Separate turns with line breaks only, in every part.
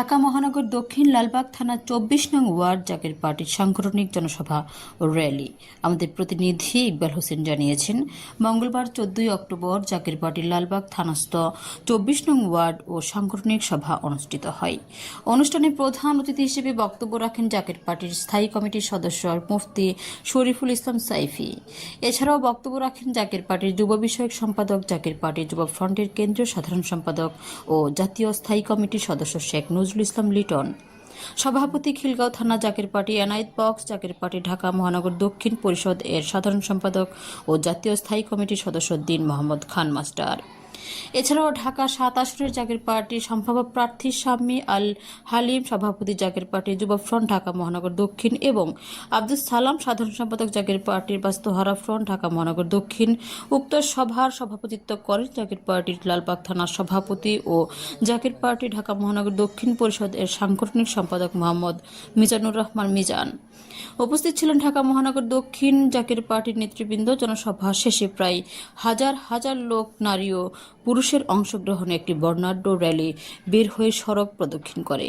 ঢাকা মহানগর দক্ষিণ লালবাগ থানা চব্বিশ নং ওয়ার্ড জাকের পার্টির সাংগঠনিক জনসভা ও র্যালি। আমাদের প্রতিনিধি ইকবাল হোসেন জানিয়েছেন, মঙ্গলবার চোদ্দই অক্টোবর জাকের পার্টির লালবাগ থানাস্থ চব্বিশ নং ওয়ার্ড ও সাংগঠনিক সভা অনুষ্ঠিত হয়। অনুষ্ঠানে প্রধান অতিথি হিসেবে বক্তব্য রাখেন জাকের পার্টির স্থায়ী কমিটির সদস্য মুফতি শরীফুল ইসলাম সাইফি। এছাড়াও বক্তব্য রাখেন জাকের পার্টির যুব বিষয়ক সম্পাদক, জাকের পার্টির যুব ফ্রন্টের কেন্দ্রীয় সাধারণ সম্পাদক ও জাতীয় স্থায়ী কমিটির সদস্য শেখ নজরুল ইসলাম লিটন। সভাপতি খিলগাঁও থানা জাকের পার্টি এনায়েত বক্স, জাকের পার্টি ঢাকা মহানগর দক্ষিণ পরিষদ এর সাধারণ সম্পাদক ও জাতীয় স্থায়ী কমিটির সদস্য দিন মোহাম্মদ খান মাস্টার। এছাড়াও ঢাকা সাত আসনের জাকের পার্টির সম্ভাব্য প্রার্থী শাম্মী আল হালিম, সভাপতি জাকের পার্টি যুব ফ্রন্ট ঢাকা মহানগর দক্ষিণ এবং আব্দুল সালাম, সাধারণ সম্পাদক জাকের পার্টির বাস্তুহারা ফ্রন্ট ঢাকা মহানগর দক্ষিণ। উক্ত সভার সভাপতিত্ব করেন জাকের পার্টির লালবাগ থানার সভাপতি ও জাকের পার্টি ঢাকা মহানগর দক্ষিণ পরিষদ এর সাংগঠনিক সম্পাদক মোহাম্মদ মিজানুর রহমান মিজান। উপস্থিত ছিলেন ঢাকা মহানগর দক্ষিণ জাকের পার্টির নেতৃবৃন্দ, জনসভা শেষে প্রায় হাজার হাজার লোক, নারী ও পুরুষের অংশগ্রহণে একটি বর্ণাঢ্য র্যালি বের হয়ে সড়ক প্রদক্ষিণ করে।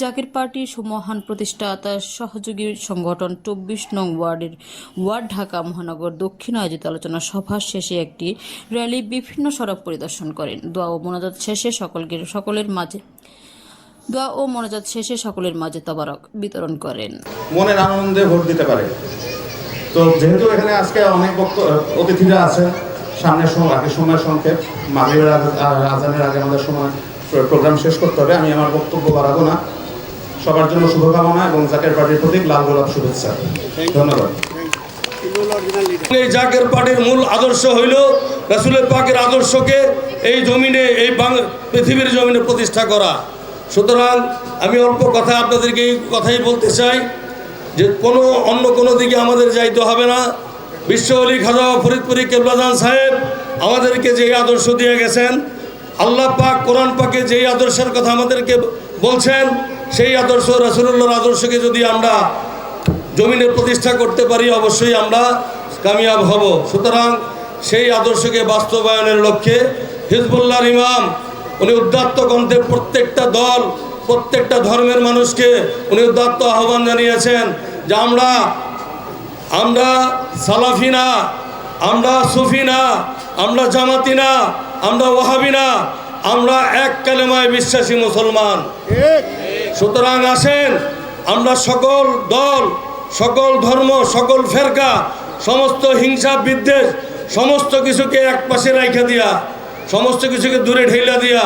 জাকের পার্টির সুমহান প্রতিষ্ঠাতা সহযোগী সংগঠন চব্বিশ নং ওয়ার্ডের ওয়ার্ড ঢাকা মহানগর দক্ষিণ আয়োজিত আলোচনা সভা শেষে একটি র্যালি বিভিন্ন সড়ক পরিদর্শন করেন। দোয়া ও মোনাজাত শেষে সকলকে, সকলের মাঝে, দোয়া ও মোনাজাত শেষে সকলের মাঝে তবারক বিতরণ করেন।
মনের আনন্দে ভোট দিতে পারে। তো যেহেতু এখানে আজকে অনেক অতিথিরা আছেন সামনের সময় আগে সময় সংক্ষেপ। মাগরিবের আজানের আগে আমাদের সময় প্রোগ্রাম শেষ করতে হবে। আমি আমার বক্তব্য বাড়াবো না। সবার জন্য শুভকামনা এবং জাকের পার্টির প্রতীক, লাল গোলাপ শুভেচ্ছা। ধন্যবাদ।
এই জাকের পার্টির মূল আদর্শ হইল রাসুলের পাকের আদর্শকে এই জমিনে, এই পৃথিবীর জমিনে প্রতিষ্ঠা করা। সুতরাং আমি অল্প কথা আপনাদেরকে এই কথাই বলতে চাই যে কোনো, অন্য কোনো দিকে আমাদের যাইতে হবে না। বিশ্ব অলি খাজা ফরিদপুরি কেবলাজান সাহেব আমাদেরকে যে আদর্শ দিয়ে গেছেন, আল্লাহ পাক, কোরআন পাকে যেই আদর্শের কথা আমাদেরকে বলছেন, সেই আদর্শ রাসুল্লাহর আদর্শকে যদি আমরা জমিনে প্রতিষ্ঠা করতে পারি, অবশ্যই আমরা কামিয়াব হব। সুতরাং সেই আদর্শকে বাস্তবায়নের লক্ষ্যে হিজবুল্লাহর ইমাম, উনি উদ্দাত্ত গ্রন্থে প্রত্যেকটা দল, প্রত্যেকটা ধর্মের মানুষকে উনি উদ্দাত্ত আহ্বান জানিয়েছেন যে আমরা আমরা সালাফি না আমরা সুফি না আমরা জামাতি না আমরা ওয়াহাবি না আমরা এক কালেমায় বিশ্বাসী মুসলমান। সুতরাং আসেন আমরা সকল দল সকল ধর্ম সকল ফেরকা সমস্ত হিংসা বিদ্বেষ সমস্ত কিছুকে এক পাশে রাইখা দিয়া সমস্ত কিছুকে দূরে ঢেলা দিয়া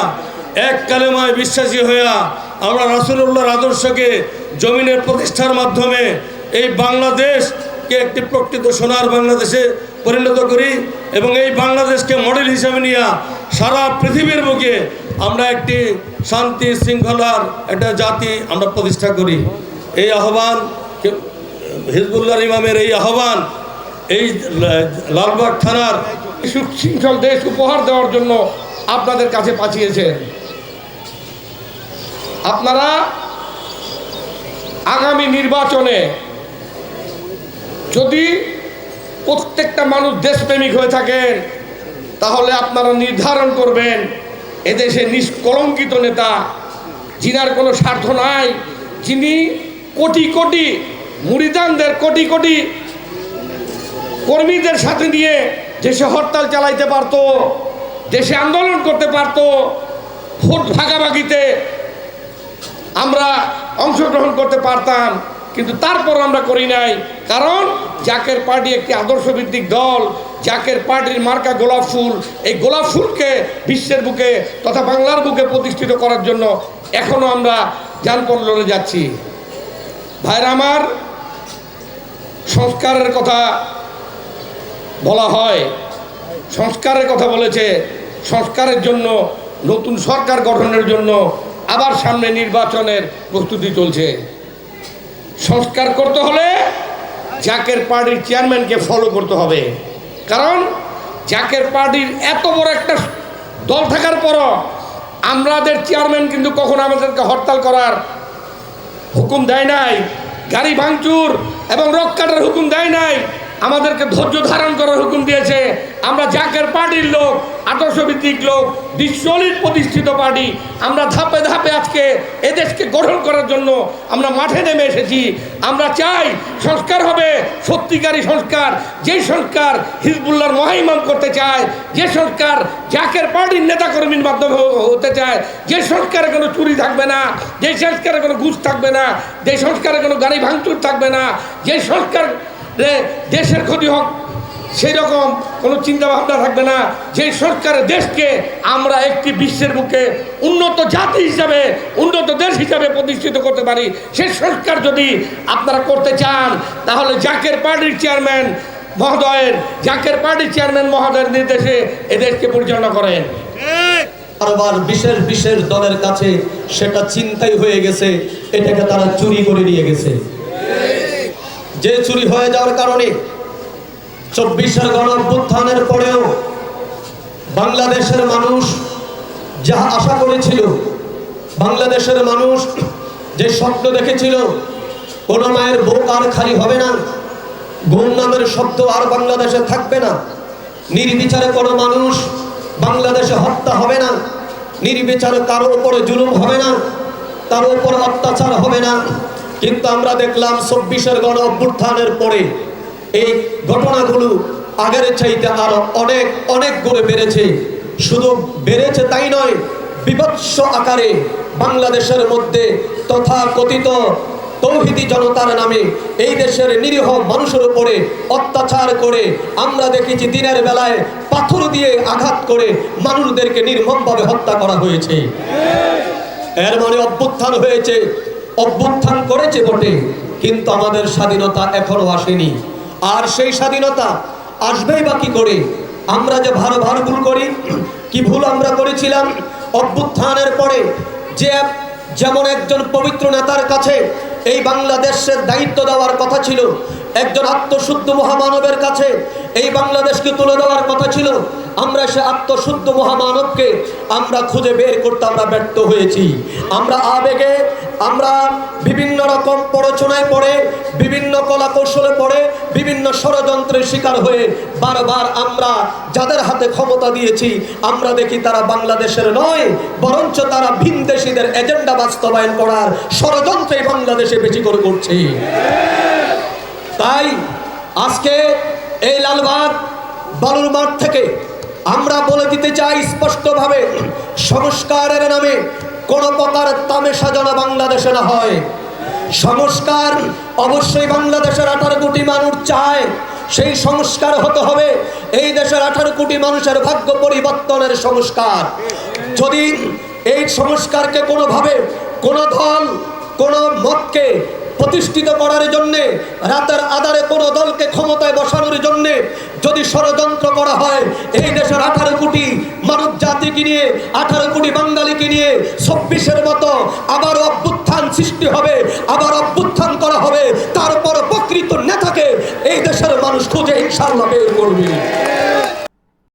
এক কালেমায় বিশ্বাসী হইয়া আমরা রাসুল্লাহর আদর্শকে জমিনের প্রতিষ্ঠার মাধ্যমে এই বাংলাদেশকে একটি প্রকৃত সোনার বাংলাদেশে পরিণত করি এবং এই বাংলাদেশকে মডেল হিসাবে নিয়ে সারা পৃথিবীর বুকে আমরা একটি শান্তি শৃঙ্খলার একটা জাতি আমরা প্রতিষ্ঠা করি। এই আহ্বান কে- হিজবুল্লাহ ইমামের এই আহ্বান, এই লালবাগ থানার
সুশৃঙ্খল দেশ উপহার দেওয়ার জন্য আপনাদের কাছে পাঠিয়েছেন। আপনারা আগামী নির্বাচনে যদি প্রত্যেকটা মানুষ দেশপ্রেমিক হয়ে থাকেন, তাহলে আপনারা নির্ধারণ করবেন, এদেশে নিষ্কলঙ্কিত নেতা যিনার কোনো স্বার্থ নাই, যিনি কোটি কোটি মুড়িদানদের কোটি কোটি কর্মীদের সাথে নিয়ে দেশে হরতাল চালাইতে পারতো, দেশে আন্দোলন করতে পারতো, ভোট ভাগাভাগিতে আমরা অংশগ্রহণ করতে পারতাম। কিন্তু তারপর আমরা করি নাই। কারণ জাকের পার্টি একটি আদর্শভিত্তিক দল, জাকের পার্টির মার্কা গোলাপ ফুল। এই গোলাপ ফুলকে বিশ্বের বুকে তথা বাংলার বুকে প্রতিষ্ঠিত করার জন্য এখনও আমরা যানপথ যাচ্ছি। ভাইরা আমার, সংস্কারের কথা বলা হয়। সংস্কারের কথা বলেছে। সংস্কারের জন্য, নতুন সরকার গঠনের জন্য আবার সামনে নির্বাচনের প্রস্তুতি চলছে। সংস্কার করতে হলে জাকের পার্টির চেয়ারম্যানকে ফলো করতে হবে। কারণ জাকের পার্টির এত বড় একটা দল থাকার পরও আমাদের চেয়ারম্যান কিন্তু কখনো আমাদেরকে হরতাল করার হুকুম দেয় নাই। গাড়ি ভাঙচুর এবং রক কাটার হুকুম দেয় নাই। আমাদেরকে ধৈর্য ধারণ করার হুকুম দিয়েছে। আমরা জাকের পার্টির লোক, আদর্শভিত্তিক লোক বিশ্বলিত প্রতিষ্ঠিত পার্টি। আমরা ধাপে ধাপে আজকে এদেশকে গঠন করার জন্য আমরা মাঠে নেমে এসেছি। আমরা চাই সংস্কার হবে, সত্যিকারী সংস্কার। যে সংস্কার হিজবুল্লাহর মহাইমাম করতে চায়, যে সংস্কার জাকের পার্টির নেতাকর্মীর মাধ্যমে হতে চায়, যে সংস্কারে কোনো চুরি থাকবে না, যে সংস্কারে কোনো ঘুষ থাকবে না, যে সংস্কারে কোনো গাড়ি ভাঙচুর থাকবে না, যে সংস্কার রে দেশের ক্ষতি হোক সেই রকম কোনো চিন্তা ভাবনা থাকবে না। যে সরকারের দেশকে আমরা একটি বিশ্বের বুকে উন্নত জাতি হিসাবে, উন্নত দেশ হিসাবে প্রতিষ্ঠিত করতে পারি সেই সরকার যদি আপনারা করতে চান, তাহলে জাকের পার্টির চেয়ারম্যান মহোদয়ের, জাকের পার্টির চেয়ারম্যান মহোদয়ের নির্দেশে এদেশকে পরিচালনা করেন।
বারবার বিশেষ বিশেষ দলের কাছে সেটা চিন্তাই হয়ে গেছে, এটাকে তারা চুরি করে নিয়ে গেছে। যে চুরি হয়ে যাওয়ার কারণে চব্বিশের গণ অভ্যুত্থানের পরেও বাংলাদেশের মানুষ যা আশা করেছিল, বাংলাদেশের মানুষ যে স্বপ্ন দেখেছিল, কোনো মায়ের বুক আর খালি হবে না, গুম নামের শব্দ আর বাংলাদেশে থাকবে না, নির্বিচারে কোনো মানুষ বাংলাদেশে হত্যা হবে না, নির্বিচারে কারও উপরে জুলুম হবে না তার উপর অত্যাচার হবে না কিন্তু আমরা দেখলাম চব্বিশের গণ অভ্যুত্থানের পরে এই ঘটনাগুলো আগের চাইতে আরও অনেক অনেক গুণে বেড়েছে। শুধু বেড়েছে তাই নয়, বিভৎস আকারে বাংলাদেশের মধ্যে তথা কথিত তৌহিদি জনতার নামে এই দেশের নিরীহ মানুষের উপরে অত্যাচার করে আমরা দেখেছি দিনের বেলায় পাথর দিয়ে আঘাত করে মানুষদেরকে নির্মমভাবে হত্যা করা হয়েছে। এর মানে অভ্যুত্থান হয়েছে। অভ্যুত্থান করেছে বটে, কিন্তু আমাদের স্বাধীনতা এখনও আসেনি। আর সেই স্বাধীনতা আসবেই বা কি করে? আমরা যে ভালো ভালো ভুল করি, কি ভুল আমরা করেছিলাম? অভ্যুত্থানের পরে যে যেমন একজন পবিত্র নেতার কাছে এই বাংলাদেশের দায়িত্ব দেওয়ার কথা ছিল একজন আত্মশুদ্ধ মহামানবের কাছে এই বাংলাদেশকে তুলে দেওয়ার কথা ছিল। আমরা সে আত্মশুদ্ধ মহামানবকে আমরা খুঁজে বের করতে আমরা ব্যর্থ হয়েছি। আমরা আবেগে, আমরা বিভিন্ন রকম পড়াশোনায় পড়ে, বিভিন্ন কলা কৌশলে পড়ে, বিভিন্ন ষড়যন্ত্রের শিকার হয়ে বারবার আমরা যাদের হাতে ক্ষমতা দিয়েছি, আমরা দেখি তারা বাংলাদেশের নয়, বরঞ্চ তারা ভিনদেশিদের এজেন্ডা বাস্তবায়ন করার ষড়যন্ত্রে বাংলাদেশে বেশি করে করছে। তাই আজকে এই লালবাগ বালুর মাঠ থেকে আমরা বলে দিতে চাই স্পষ্টভাবে, সংস্কারের নামে কোনো প্রকার তামেশা যেন বাংলাদেশে না হয়। সংস্কার অবশ্যই বাংলাদেশের আঠারো কোটি মানুষ চায়। সেই সংস্কার হতে হবে এই দেশের আঠারো কোটি মানুষের ভাগ্য পরিবর্তনের সংস্কার। যদি এই সংস্কারকে কোনোভাবে কোনো দল, কোনো মতকে প্রতিষ্ঠিত করার জন্যে, রাতের আধারে কোনো দলকে ক্ষমতায় বসানোর জন্যে যদি ষড়যন্ত্র করা হয়, এই দেশের আঠারো কোটি মানব জাতিকে নিয়ে, আঠারো কোটি বাঙালিকে নিয়ে চব্বিশের মতো আবার অভ্যুত্থান সৃষ্টি হবে, আবার অভ্যুত্থান করা হবে, তারপর প্রকৃত নেতাকে এই দেশের মানুষ খুঁজে ইনশাল্লাহ বের করবে।